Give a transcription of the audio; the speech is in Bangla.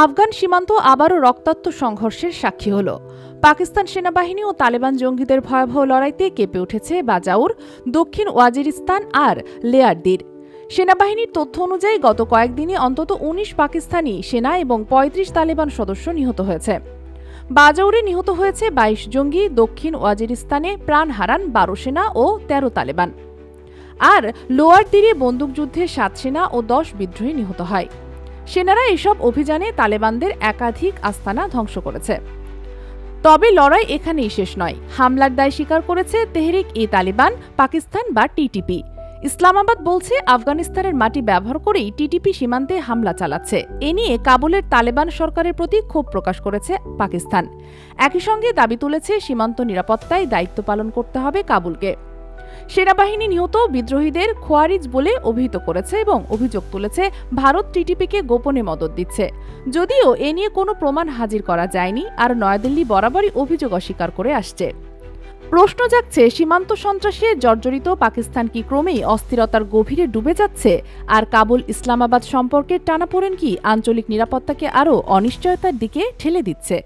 আফগান সীমান্ত আবারও রক্তাক্ত সংঘর্ষের সাক্ষী হল। পাকিস্তান সেনাবাহিনী ও তালেবান জঙ্গিদের ভয়াবহ লড়াইতে কেঁপে উঠেছে বাজাউর, দক্ষিণ ওয়াজিরিস্তান আর লেয়ারদির। সেনাবাহিনীর তথ্য অনুযায়ী গত কয়েকদিনে অন্তত উনিশ পাকিস্তানি সেনা এবং ৩৫ তালেবান সদস্য নিহত হয়েছে। বাজাউরে নিহত হয়েছে বাইশ জঙ্গি, দক্ষিণ ওয়াজিরিস্তানে প্রাণ হারান বারো সেনা ও ১৩ তালেবান। আর লোয়ার তীরে বন্দুকযুদ্ধে সাত সেনা ও দশ বিদ্রোহী নিহত হয়। সেনারা এসব অভিযানে তালেবানদের একাধিক আস্তানা ধ্বংস করেছে। তবে লড়াই এখানেই শেষ নয়। হামলার দায় স্বীকার করেছে তেহরিক ই তালিবান, পাকিস্তান বা টিটিপি ইসলামাবাদ বলছে, আফগানিস্তানের মাটি ব্যবহার করেই টিটিপি সীমান্তে হামলা চালাচ্ছে। এ নিয়ে কাবুলের তালেবান সরকারের প্রতি ক্ষোভ প্রকাশ করেছে পাকিস্তান। একই সঙ্গে দাবি তুলেছে, সীমান্ত নিরাপত্তায় দায়িত্ব পালন করতে হবে কাবুলকে। সেনাবাহিনী নিহত বিদ্রোহীদের খোয়ারিজ বলে অভিহিত করেছে এবং অভিযোগ তুলেছে ভারত টিটিপিকে গোপনে মদত দিচ্ছে। যদিও এ নিয়ে কোনো প্রমাণ হাজির করা যায়নি, আর নয়াদিল্লি বরাবরই অভিযোগ অস্বীকার করে আসছে। প্রশ্ন জাগছে, সীমান্ত সন্ত্রাসে জর্জরিত পাকিস্তান কি ক্রমেই অস্থিরতার গভীরে ডুবে যাচ্ছে? আর কাবুল ইসলামাবাদ সম্পর্কের টানাপোড়েন কি আঞ্চলিক নিরাপত্তাকে আরও অনিশ্চয়তার দিকে ঠেলে দিচ্ছে?